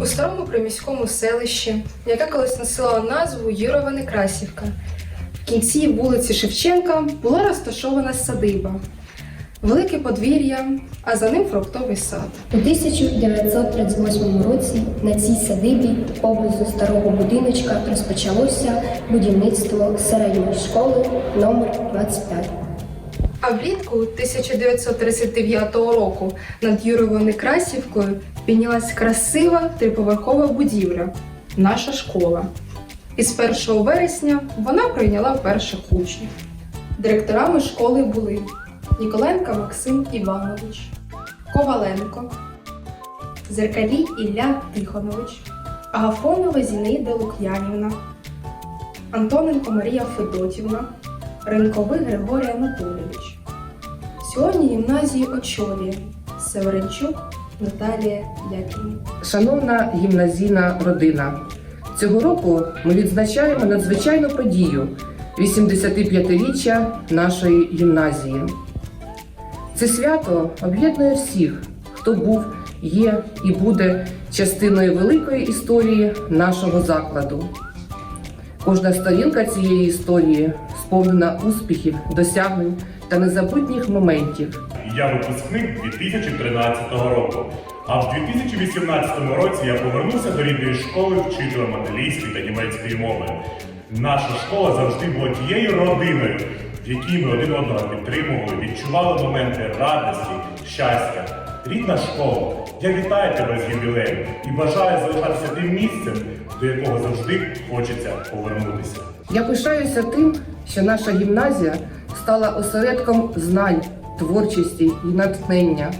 У старому приміському селищі, яке колись носило назву Юрова Некрасівка, в кінці вулиці Шевченка була розташована садиба, велике подвір'я, а за ним фруктовий сад. У 1938 році на цій садибі поблизу старого будиночка розпочалося будівництво середньої школи номер 25. А влітку 1939 року над Юровою Некрасівкою піднялась красива триповерхова будівля наша школа. І з 1 вересня вона прийняла перших учнів. Директорами школи були Ніколенко Максим Іванович, Коваленко, Зеркалій Ілля Тихонович, Агафонова Зінаїда Лук'янівна, Антоненко Марія Федотівна, Ринковий Григорій Анатолійович. Сьогодні гімназію очолює Северенчук Наталія Яківна. Шановна гімназійна родина, цього року ми відзначаємо надзвичайну подію 85-річчя нашої гімназії. Це свято об'єднує всіх, хто був, є і буде частиною великої історії нашого закладу. Кожна сторінка цієї історії сповнена успіхів, досягнень та незабутніх моментів. Я випускник 2013 року. А в 2018 році я повернувся до рідної школи вчителем англійської та німецької мови. Наша школа завжди була тією родиною, в якій ми один одного підтримували, відчували моменти радості, щастя. Рідна школа, я вітаю тебе з ювілеєм і бажаю залишатися тим місцем, до якого завжди хочеться повернутися. Я пишаюся тим, що наша гімназія стала осередком знань, творчості і натхнення.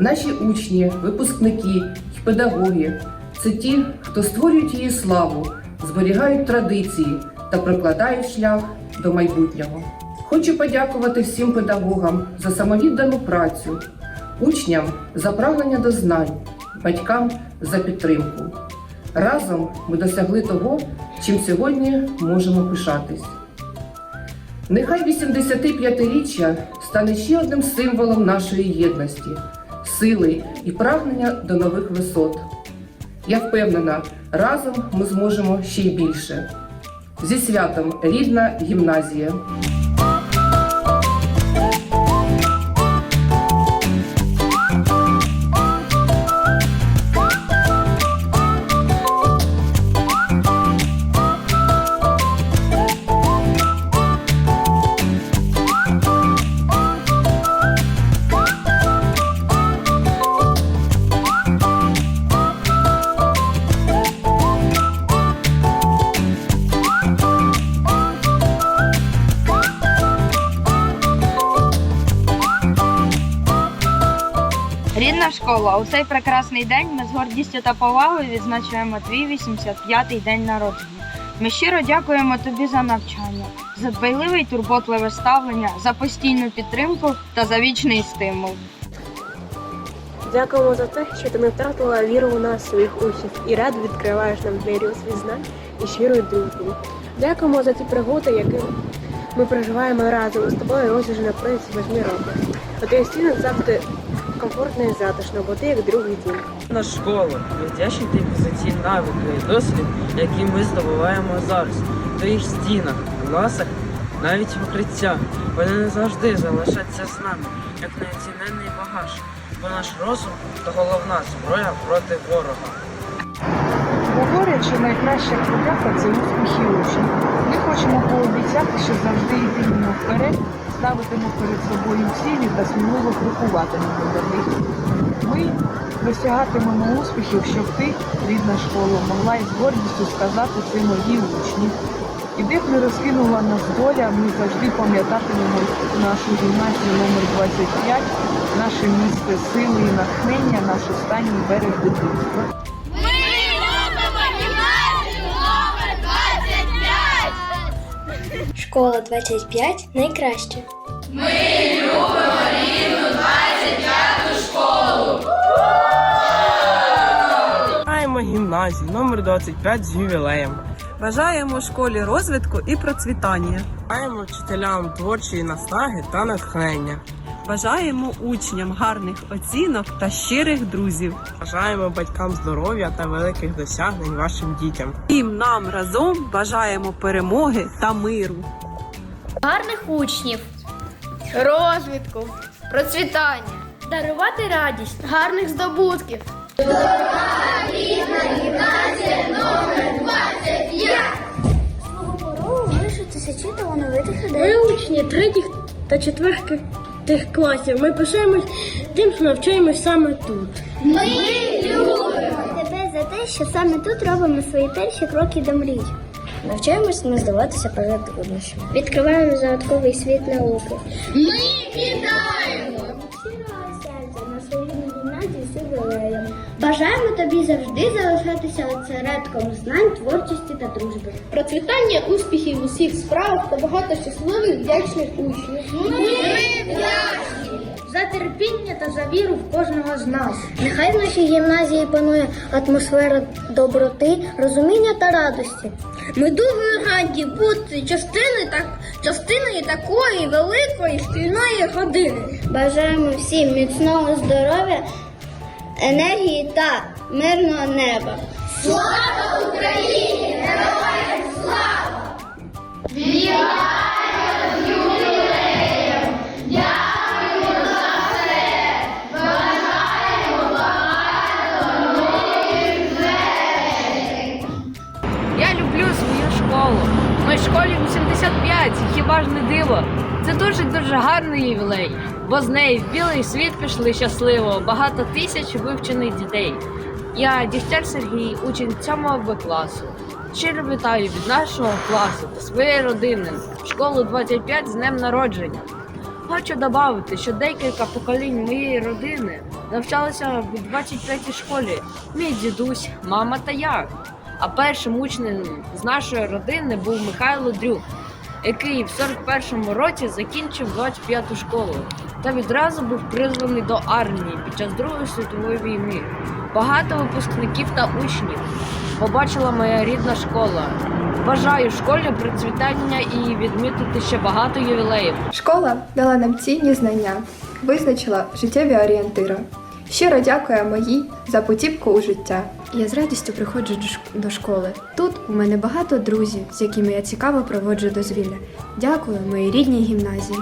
Наші учні, випускники і педагоги це ті, хто створюють її славу, зберігають традиції та прокладають шлях до майбутнього. Хочу подякувати всім педагогам за самовіддану працю, учням за прагнення до знань, батькам за підтримку. Разом ми досягли того, чим сьогодні можемо пишатись. Нехай 85-річчя стане ще одним символом нашої єдності, сили і прагнення до нових висот. Я впевнена, разом ми зможемо ще й більше. Зі святом рідна гімназія. Школа, у цей прекрасний день ми з гордістю та повагою відзначаємо твій 85-й день народження. Ми щиро дякуємо тобі за навчання, за дбайливе й турботливе ставлення, за постійну підтримку та за вічний стимул. Дякуємо за те, що ти не втратила віру у нас, своїх учнів, і радо відкриваєш нам двері у світ знань і щирої дружби. Дякуємо за ті пригоди, які ми проживаємо разом з тобою ось уже на протязі восьми років. Твоїй стіни завжди комфортно і затишно, бо ти як другий дім. На школу, вдячні тобі за ці навики і досвід, які ми здобуваємо зараз. В твоїх стінах, класах, навіть в укриттях. Вони не завжди залишаться з нами, як неоціненний багаж, бо наш розум то головна зброя проти ворога. Говорять, що найкраща подяка це успіхи учнів. Ми хочемо пообіцяти, що завжди йтимемо вперед, ставитимо перед собою цілі та сміливо крокуватимемо до них. Ми досягатимемо успіхів, щоб ти, рідна школа, могла із гордістю сказати це мої учні. І де б не розкинула нас доля, ми завжди пам'ятатимемо нашу гімназію номер 25, наше місце сили і натхнення, наш останній берег дитинства. 25! Школа 25 найкраще. Маємо гімназію номер 25 з ювілеєм. Бажаємо школі розвитку і процвітання. Бажаємо вчителям творчої наснаги та натхнення. Бажаємо учням гарних оцінок та щирих друзів. Бажаємо батькам здоров'я та великих досягнень вашим дітям. Всім нам разом бажаємо перемоги та миру. Гарних учнів, Розвитку, процвітання, дарувати радість. гарних здобутків. Тисячі талановитих людей. Ми учні третіх та четвертих тих класів. Ми пишаємось тим, що навчаємось саме тут. Ми любимо тебе за те, що саме тут робимо свої перші кроки до мрій. Навчаємось не здаватися перед труднощами. Відкриваємо загадковий світ науки. Ми вітаємо! Щирого серця на своїй гімназії з ювілеєм. Бажаємо тобі завжди залишатися осередком знань, творчості та дружби. Процвітання успіхів у всіх справах та багато щасливих вдячних учнів. Ми вдячні! За терпіння та за віру в кожного з нас. Нехай в нашій гімназії панує атмосфера доброти, розуміння та радості. Ми дуже раді бути частиною так частиною такої великої шкільної години. Бажаємо всім міцного здоров'я, енергії та мирного неба. Слава Україні! Героям слава! Вітаємо школу. Ми школі 85, хіба ж не диво? Це дуже дуже гарний ювілей, бо з неї в білий світ пішли щасливо багато тисяч вивчених дітей. Я Дігтяр Сергій, учень 7 Б класу. Щиро вітаю від нашого класу та своєї родини школу 25 з днем народження. Хочу додати, що декілька поколінь моєї родини навчалися в 23-й школі. Мій дідусь, мама та я. А першим учнем з нашої родини був Михайло Дрюк, який в 41-му році закінчив 25-ту школу та відразу був призваний до армії під час Другої світової війни. Багато випускників та учнів побачила моя рідна школа. Бажаю школі процвітання і відмітити ще багато ювілеїв. Школа дала нам цінні знання, визначила життєві орієнтири. Щиро дякую моїй за путівку у життя. Я з радістю приходжу до шк- до школи. Тут у мене багато друзів, з якими я цікаво проводжу дозвілля. Дякую моїй рідній гімназії.